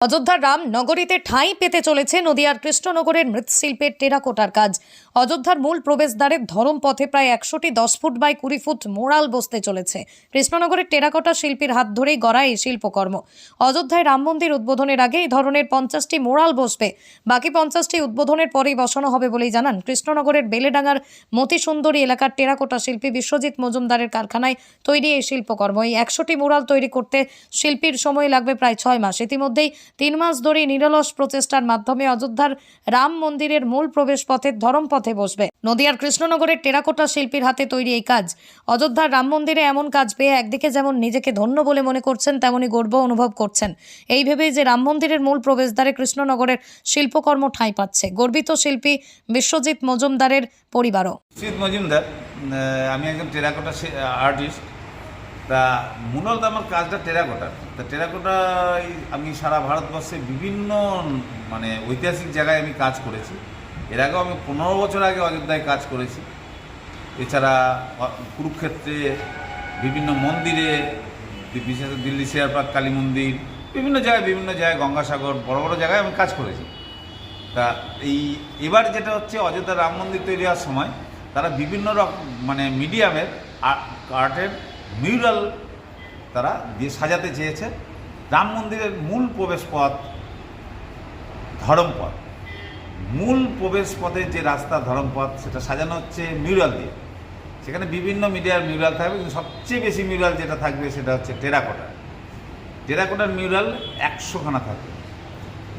অযোধ্যার রাম নগরীতে ঠাঁই পেতে চলেছে নদিয়ার কৃষ্ণনগরের মৃৎশিল্পের টেরাকোটার কাজ। অযোধ্যার মূল প্রবেশদ্বারের ধরম পথে প্রায় একশোটি দশ ফুট বাই কুড়ি ফুট মোড়াল বসতে চলেছে। কৃষ্ণনগরের টেরাকোটা শিল্পীর হাত ধরেই গড়া এই শিল্পকর্ম। অযোধ্যায় রাম মন্দির উদ্বোধনের আগে এই ধরনের পঞ্চাশটি মোড়াল বসবে। বাকি পঞ্চাশটি উদ্বোধনের পরেই বসানো হবে বলেই জানান কৃষ্ণনগরের বেলেডাঙ্গার মতিসুন্দরী এলাকার টেরাকোটা শিল্পী বিশ্বজিৎ মজুমদারের কারখানায় তৈরি এই শিল্পকর্ম। এই একশোটি মুরাল তৈরি করতে শিল্পীর সময় লাগবে প্রায় ছয় মাস। ইতিমধ্যেই তিন মাস ধরে নিরলস প্রচেষ্টার মাধ্যমে অযোধ্যার রাম মন্দিরের মূল প্রবেশ পথের ধরম পথে বসবে। নদিয়ার কৃষ্ণনগরের টেরাকোটা শিল্পীর হাতে তৈরি এই কাজ। অযোধ্যার রাম মন্দিরে এমন কাজ পেয়ে একদিকে যেমন নিজেকে ধন্য বলে মনে করছেন, তেমনি গর্ব অনুভব করছেন। এই ভেবেই যে রাম মন্দিরের মূল প্রবেশদ্বারে কৃষ্ণনগরের শিল্পকর্ম ঠাঁই পাচ্ছে। গর্বিত শিল্পী বিশ্বজিৎ মজুমদারের পরিবারও। মজুমদার আমি একজন টেরাকোটা আর্টিস্ট। তা মূলত আমার কাজটা টেরাকোটার তা টেরাকোটা, আমি সারা ভারতবর্ষে বিভিন্ন মানে ঐতিহাসিক জায়গায় আমি কাজ করেছি। এর আগেও আমি পনেরো বছর আগে অযোধ্যায় কাজ করেছি। এছাড়া কুরুক্ষেত্রে, বিভিন্ন মন্দিরে বিশেষ দিল্লি শেয়ারপাক কালী মন্দির, বিভিন্ন জায়গায় বিভিন্ন জায়গায়, গঙ্গাসাগর, বড় বড় জায়গায় আমি কাজ করেছি। তা এই, এবার যেটা হচ্ছে অযোধ্যা রাম মন্দির তৈরি হওয়ার সময়, তারা বিভিন্ন রকম মানে মিডিয়ামের আর্টের মিউরাল তারা দিয়ে সাজাতে চেয়েছে। রাম মন্দিরের মূল প্রবেশ পথ ধরমপথ। মূল প্রবেশ পথের যে রাস্তা, ধরমপথ, সেটা সাজানো হচ্ছে মিউরাল দিয়ে। সেখানে বিভিন্ন মিডিয়ার মিউরাল থাকবে, কিন্তু সবচেয়ে বেশি মিউরাল যেটা থাকবে সেটা হচ্ছে টেরাকোটা। টেরাকোটার মিউরাল একশোখানা থাকবে।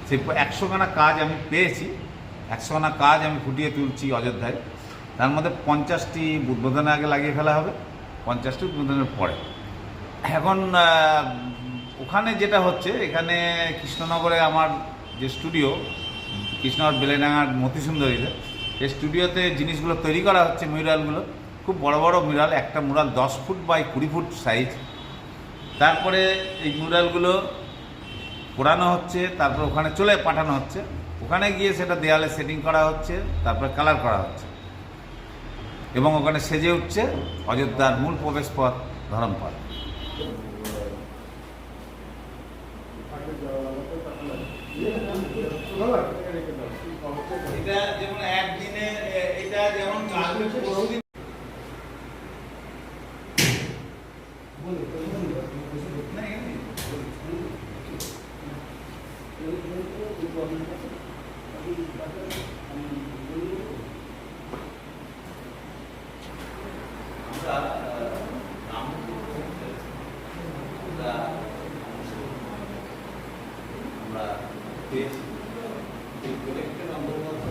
সেই একশোখানা কাজ আমি পেয়েছি, একশোখানা কাজ আমি ফুটিয়ে তুলছি অযোধ্যায়। তার মধ্যে পঞ্চাশটি উদ্বোধনের আগে লাগিয়ে ফেলা হবে। পঞ্চাশটি উদ্বোধনের পরে। এখন ওখানে যেটা হচ্ছে, এখানে কৃষ্ণনগরে আমার যে স্টুডিও, কৃষ্ণনগর বেলেডাঙ্গার মতিসুন্দরীতে এই স্টুডিওতে জিনিসগুলো তৈরি করা হচ্ছে, মিউরালগুলো। খুব বড় বড় মিউরাল, একটা মুরাল দশ ফুট বাই কুড়ি ফুট সাইজ তারপরে এই মিউরালগুলো পোড়ানো হচ্ছে, তারপর ওখানে চলে পাঠানো হচ্ছে। ওখানে গিয়ে সেটা দেয়ালে সেটিং করা হচ্ছে, তারপরে কালার করা হচ্ছে। এবং ওখানে সেজে উঠছে অযোধ্যার মূল প্রবেশ পথ ধরমপথ এটা যেমন একদিনে এটা যেমন আমরা আমরা এই প্রজেক্টের অন্তর্গত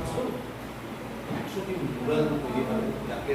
একশোটি মুরাল তৈরি হবে যাকে